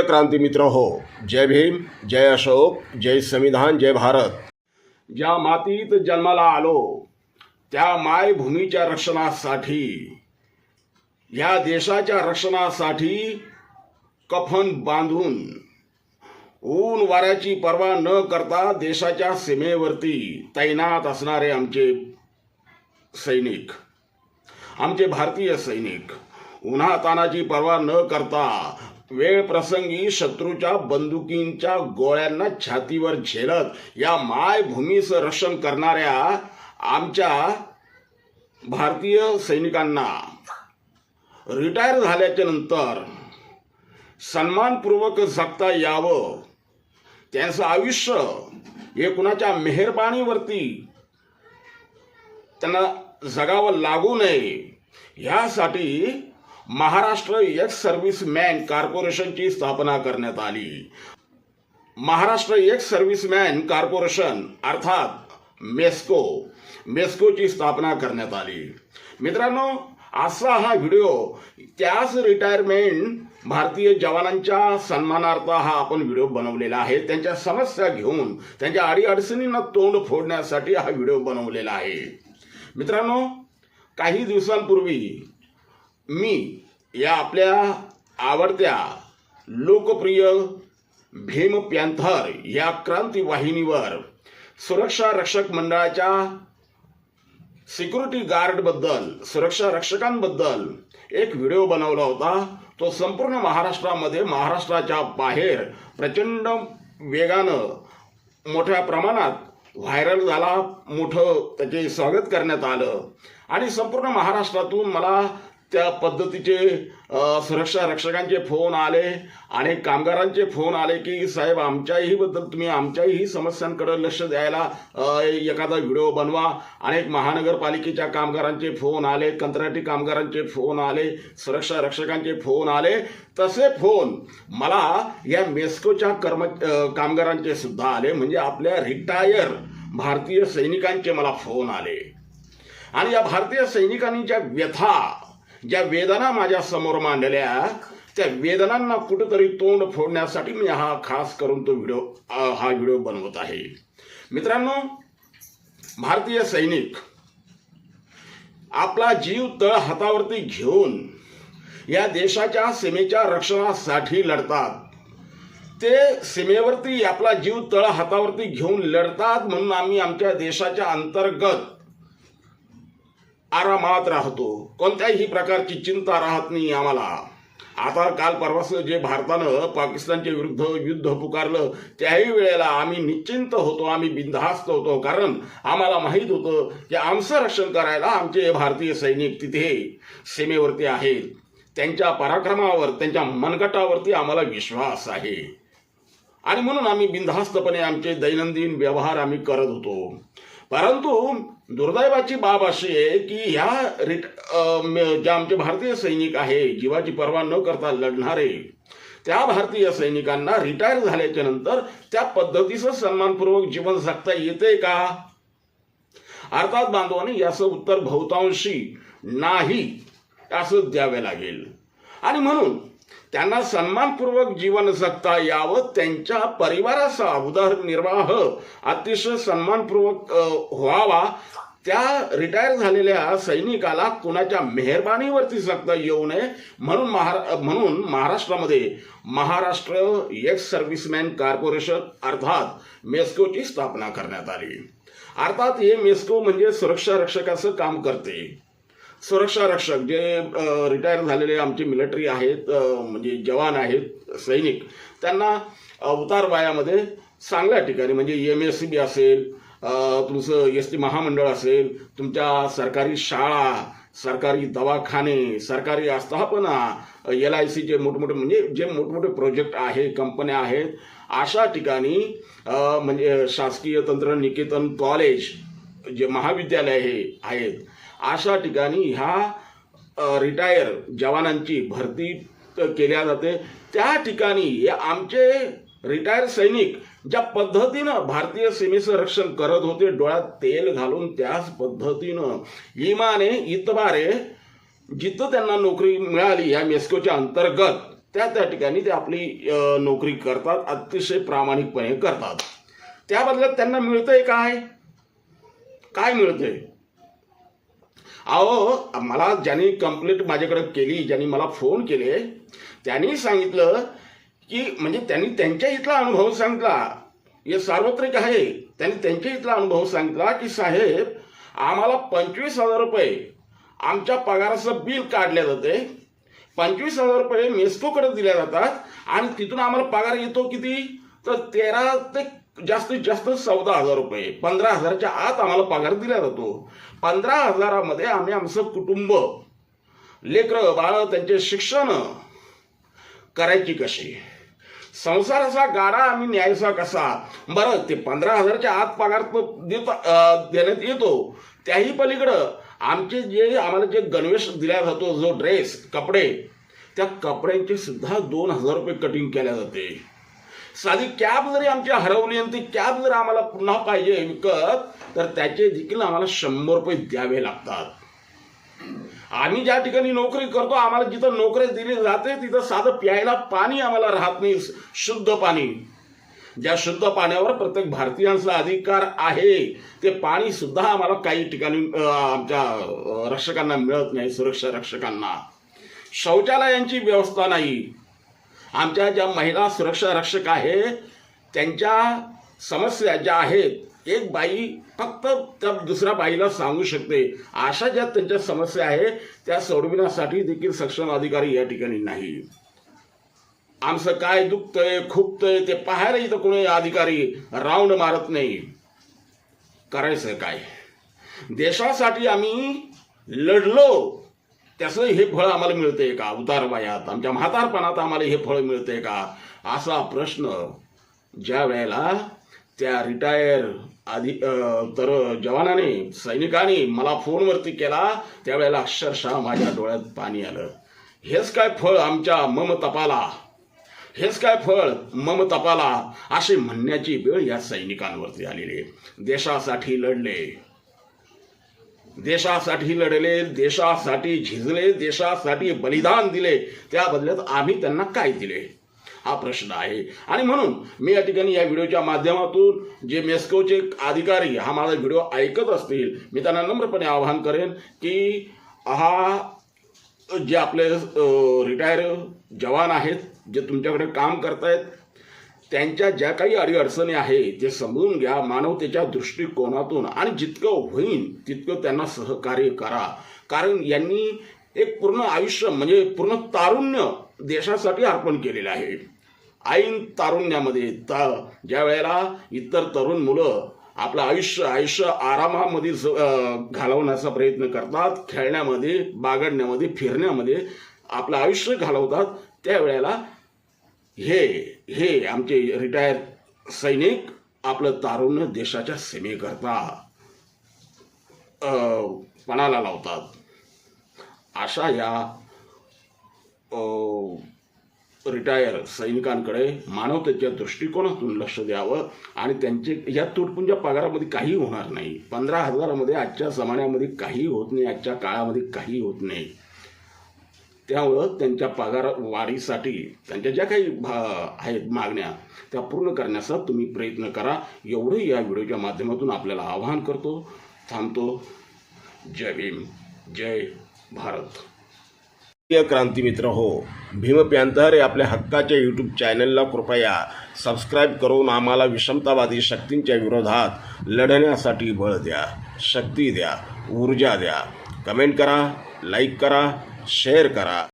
प्रिय क्रांती मित्र हो जय भीम जय अशोक जय संविधान जय भारत. ज्या मातीत जन्माला आलो त्या मायभूमीच्या रक्षणासाठी या देशाच्या रक्षणासाठी कफन बांधून ऊन वाऱ्याची पर्वा न करता देशाच्या सीमेवरती तैनात असणारे आमचे सैनिक आमचे भारतीय सैनिक उन्हा तानाची पर्वा न करता वेळ प्रसंगी शत्रूच्या बंदुकींच्या गोळ्यांना छातीवर झेलत या मायभूमीचं रक्षण करणाऱ्या आमच्या भारतीय सैनिकांना रिटायर झाल्याच्यानंतर सन्मानपूर्वक जगता यावं. त्यांचं आयुष्य हे कुणाच्या मेहरबाणीवरती त्यांना जगावं लागू नये. ह्यासाठी महाराष्ट्र एक्स सर्व्हिसमॅन कॉर्पोरेशनची स्थापना करण्यात आली. महाराष्ट्र एक्स सर्व्हिसमॅन कॉर्पोरेशन अर्थात मेस्को मेस्कोची स्थापना करण्यात आली. मित्रांनो असा हा व्हिडिओ त्याच रिटायरमेंट भारतीय जवानांच्या सन्मानार्थ हा आपण व्हिडिओ बनवलेला आहे. त्यांच्या समस्या घेऊन त्यांच्या अडीअडचणींना तोंड फोडण्यासाठी हा व्हिडिओ बनवलेला आहे. मित्रांनो काही दिवसांपूर्वी मी या आपल्या आवडत्या लोकप्रिय भीम पॅन्थर या क्रांती वाहिनीवर सुरक्षा रक्षक मंडळाच्या सिक्युरिटी गार्डबद्दल सुरक्षा रक्षकांबद्दल एक व्हिडिओ बनवला होता. तो संपूर्ण महाराष्ट्रामध्ये महाराष्ट्राच्या बाहेर प्रचंड वेगानं मोठ्या प्रमाणात व्हायरल झाला. मोठं त्याचे स्वागत करण्यात आलं. आणि संपूर्ण महाराष्ट्रातून मला त्या पद्धतीचे सुरक्षा रक्षकांचे फोन आले. आणि कामगारांचे फोन आले की साहेब आमच्याही बद्दल तुम्ही आमच्याही समस्यांकडे लक्ष द्यायला एखादा व्हिडिओ बनवा. अनेक महानगरपालिकेच्या कामगारांचे फोन आले कंत्राटी कामगारांचे फोन आले सुरक्षा रक्षकांचे फोन आले. तसे फोन मला या मेस्कोच्या कर्म कामगारांचे सुद्धा आले म्हणजे आपल्या रिटायर भारतीय सैनिकांचे मला फोन आले. आणि या भारतीय सैनिकांनी ज्या व्यथा ज्या वेदना माझ्यासमोर मांडल्या त्या वेदनांना कुठेतरी तोंड फोडण्यासाठी मी हा खास करून तो व्हिडिओ हा व्हिडिओ बनवत आहे. मित्रांनो भारतीय सैनिक आपला जीव तळ हातावरती घेऊन या देशाच्या सीमेच्या रक्षणासाठी लढतात. ते सीमेवरती आपला जीव तळ हातावरती घेऊन लढतात म्हणून आम्ही आमच्या देशाच्या अंतर्गत आरामात राहतो. कोणत्याही प्रकारची चिंता राहत नाही आम्हाला. आता काल परवास जे भारतानं पाकिस्तानच्या विरुद्ध युद्ध पुकारलं त्याही वेळेला आम्ही निश्चिंत होतो आम्ही बिनधास्त होतो. कारण आम्हाला माहीत होतं की आमचं रक्षण करायला आमचे भारतीय सैनिक तिथे सीमेवरती आहेत. त्यांच्या पराक्रमावर त्यांच्या मनगटावरती आम्हाला विश्वास आहे. आणि म्हणून आम्ही बिनधास्तपणे आमचे दैनंदिन व्यवहार आम्ही करत होतो. परंतु दुर्दैवाची बाब अशी आहे की ह्या रिट ज्या आमचे भारतीय सैनिक आहे जीवाची पर्वा न करता लढणारे त्या भारतीय सैनिकांना रिटायर झाल्याच्यानंतर त्या पद्धतीचं सन्मानपूर्वक जीवन जगता येते का? अर्थात बांधवांनी याचं उत्तर बहुतांशी नाही असं द्यावे लागेल. आणि म्हणून त्यांना सन्मानपूर्वक जीवन जगता यावं त्यांच्या परिवाराचा उदरनिर्वाह अतिशय सन्मानपूर्वक व्हावा. त्या रिटायर झालेल्या सैनिकाला कुणाच्या मेहरबानीवरती जगता येऊ नये म्हणून महारा म्हणून महाराष्ट्रामध्ये महाराष्ट्र एक्स सर्व्हिसमॅन कॉर्पोरेशन अर्थात मेस्कोची स्थापना करण्यात आली. अर्थात हे मेस्को म्हणजे सुरक्षा रक्षकाचं काम करते. सुरक्षा रक्षक जे रिटायर झालेले आमचे मिलिटरी आहेत म्हणजे जवान आहेत सैनिक त्यांना अवतार वयामध्ये चांगल्या ठिकाणी म्हणजे एम एस सी बी असेल तुमचं एस टी महामंडळ असेल तुमच्या सरकारी शाळा सरकारी दवाखाने सरकारी आस्थापना एल आय सीचे मोठमोठे म्हणजे जे मोठमोठे प्रोजेक्ट आहे कंपन्या आहेत अशा ठिकाणी म्हणजे शासकीय तंत्रनिकेतन कॉलेज जे महाविद्यालय हे आहेत अशा ठिकाणी ह्या रिटायर जवानांची भरती केल्या जाते. त्या ठिकाणी आमचे रिटायर सैनिक ज्या पद्धतीनं भारतीय सीमेचं रक्षण करत होते डोळ्यात तेल घालून त्याच पद्धतीनं. इमाने इतबारे जिथं त्यांना नोकरी मिळाली या मेस्कोच्या अंतर्गत त्या त्या ठिकाणी ते आपली नोकरी करतात अतिशय प्रामाणिकपणे करतात. त्या बदल्यात त्यांना मिळतंय काय? काय मिळतंय? अहो मला ज्यांनी कंप्लेंट माझ्याकडे केली ज्यांनी मला फोन केले त्यांनी सांगितलं की म्हणजे त्यांनी त्यांच्या इथला अनुभव सांगितला. हे सार्वत्रिक आहे. त्यांनी त्यांच्या इथला अनुभव सांगितला की साहेब आम्हाला पंचवीस हजार रुपये आमच्या पगाराचं बिल काढले जाते. पंचवीस हजार रुपये मेस्कोकडे दिल्या जातात आणि तिथून आम्हाला पगार येतो किती? तर तेरा ते जास्तीत जास्त चौदा हजार रुपये. पंधरा हजाराच्या आत आम्हाला पगार दिला जातो. पंधरा हजारामध्ये आम्ही आमचं कुटुंब लेकरं बाळ त्यांचे शिक्षण करायची कशी? संसाराचा गाडा आम्ही न्यायचा कसा? बरं ते पंधरा हजारच्या आत पगार देण्यात येतो. त्याही पलीकडं आमचे जे आम्हाला जे गणवेश दिला जातो जो ड्रेस कपडे त्या कपड्यांचे सुद्धा दोन हजार रुपये कटिंग केल्या जाते. साधी कॅब जरी आमची हरवली आणि ती कॅब जर आम्हाला पुन्हा पाहिजे विकत तर त्याचे देखील आम्हाला शंभर रुपये द्यावे लागतात. आम्ही ज्या ठिकाणी नोकरी करतो आम्हाला जिथं नोकरी दिली जाते तिथं साधं प्यायला पाणी आम्हाला राहत नाही शुद्ध पाणी. ज्या शुद्ध पाण्यावर प्रत्येक भारतीयांचा अधिकार आहे ते पाणी सुद्धा आम्हाला काही ठिकाणी आमच्या रक्षकांना मिळत नाही सुरक्षा रक्षकांना. शौचालयांची व्यवस्था नाही. आमच्या ज्या महिला सुरक्षा रक्षक आहे त्यांच्या समस्या ज्या आहेत एक बाई फक्त त्या दुसऱ्या बाईला सांगू शकते. अशा ज्या त्यांच्या समस्या आहे त्या सोडविण्यासाठी देखील सक्षम अधिकारी या ठिकाणी नाही. आमचं काय दुखतंय खुपतंय ते पाहायला इथं कोणी अधिकारी राऊंड मारत नाही. करायचं काय? देशासाठी आम्ही लढलो. त्याचं हे फळ आम्हाला मिळतंय का? उतार वयात आमच्या म्हातारपणात आम्हाला हे फळ मिळतंय का? असा प्रश्न ज्या वेळेला त्या रिटायर आधी तर जवानाने सैनिकाने मला फोनवरती केला त्यावेळेला अक्षरशः माझ्या डोळ्यात पाणी आलं. हेच काय फळ आमच्या मम तपाला? हेच काय फळ मम तपाला? असे म्हणण्याची वेळ या सैनिकांवरती आलेली आहे. देशासाठी लढले. देशासाठी लढले देशासाठी झिजले देशासाठी बलिदान दिले त्या बदल्यात आम्ही त्यांना काय दिले? हा प्रश्न आहे. आणि म्हणून मी या ठिकाणी या व्हिडिओच्या माध्यमातून जे मेस्कोचे अधिकारी हा माझा व्हिडिओ ऐकत असतील मी त्यांना नम्रपणे आवाहन करेन की हा जे आपले रिटायर जवान आहेत जे तुमच्याकडे काम करतायत त्यांच्या ज्या काही अडीअडचणी आहे ते समजून घ्या मानवतेच्या दृष्टिकोनातून. आणि जितकं होईल तितकं त्यांना सहकार्य करा. कारण यांनी एक पूर्ण आयुष्य म्हणजे पूर्ण तारुण्य देशासाठी अर्पण केलेलं आहे. ऐन तारुण्यामध्ये ता ज्या वेळेला इतर तरुण मुलं आपलं आयुष्य आयुष्य आरामामध्ये ज- घालवण्याचा प्रयत्न करतात खेळण्यामध्ये बागडण्यामध्ये फिरण्यामध्ये आपलं आयुष्य घालवतात त्यावेळेला हे हे आमचे रिटायर सैनिक आपलं तारुण्य देशाच्या सीमेकरता अं, पणाला लावतात. अशा या रिटायर सैनिकांकडे मानवतेच्या दृष्टिकोनातून लक्ष द्यावं आणि त्यांचे या तुटपुंच्या पगारामध्ये काही होणार नाही. पंधरा हजारामध्ये आजच्या जमान्यामध्ये काही होत नाही आजच्या काळामध्ये काही होत नाही. त्यामुळं त्यांच्या पगार वाढीसाठी त्यांच्या ज्या काही भा- आहेत मागण्या त्या पूर्ण करण्याचा तुम्ही प्रयत्न करा. एवढं या व्हिडिओच्या माध्यमातून आपल्याला आवाहन करतो. थांबतो. जय भीम. जय भारत. प्रिय क्रांती मित्र हो भीम प्यांतर हे आपल्या हक्काच्या यूट्यूब चॅनलला कृपया सबस्क्राईब करून आम्हाला विषमतावादी शक्तींच्या विरोधात लढण्यासाठी बळ द्या. शक्ती द्या. ऊर्जा द्या. कमेंट करा लाईक करा. शेअर करा